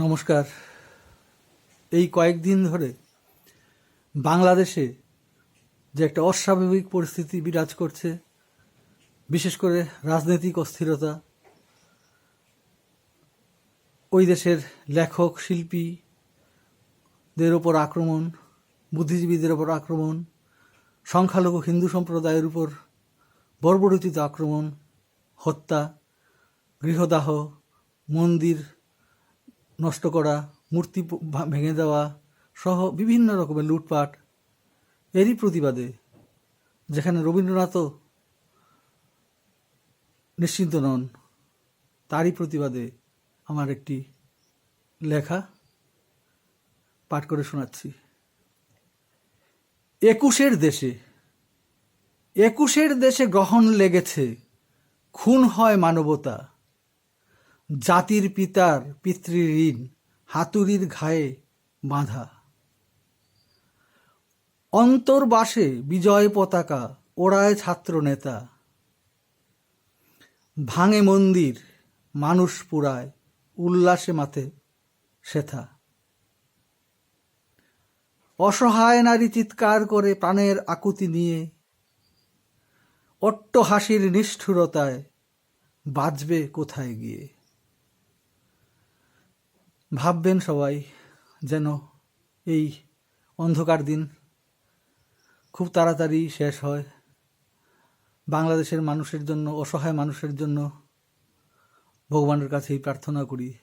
নমস্কার। এই কয়েকদিন ধরে বাংলাদেশে যে একটা অস্বাভাবিক পরিস্থিতি বিরাজ করছে, বিশেষ করে রাজনৈতিক অস্থিরতা, ওই দেশের লেখক, শিল্পীদের ওপর আক্রমণ, বুদ্ধিজীবীদের ওপর আক্রমণ, সংখ্যালঘু হিন্দু সম্প্রদায়ের উপর বর্বরচিত আক্রমণ, হত্যা, গৃহদাহ, মন্দির নষ্ট করা, মূর্তি ভেঙে দেওয়া সহ বিভিন্ন রকমের লুটপাট। এরই প্রতিবাদে যেখানে রবীন্দ্রনাথও নিশ্চিন্ত নন, তারই প্রতিবাদে আমার একটি লেখা পাঠ করে শোনাচ্ছি। একুশের দেশে একুশের দেশে গ্রহণ লেগেছে, খুন হয় মানবতা জাতির পিতার পিতৃঋণ হাতুড়ির ঘায়ে বাঁধা। অন্তর্বাসে বিজয় পতাকা ওড়ায় ছাত্র নেতা ভাঙে মন্দির, মানুষ পুরায় উল্লাসে মাথে সেথা। অসহায় নারী চিৎকার করে প্রাণের আকুতি নিয়ে অট্ট হাসির নিষ্ঠুরতায় বাঁচবে কোথায় গিয়ে? ভাববেন সবাই যেন এই অন্ধকার দিন খুব তাড়াতাড়ি শেষ হয়। বাংলাদেশের মানুষের জন্য, অসহায় মানুষের জন্য ভগবানের কাছেই প্রার্থনা করি।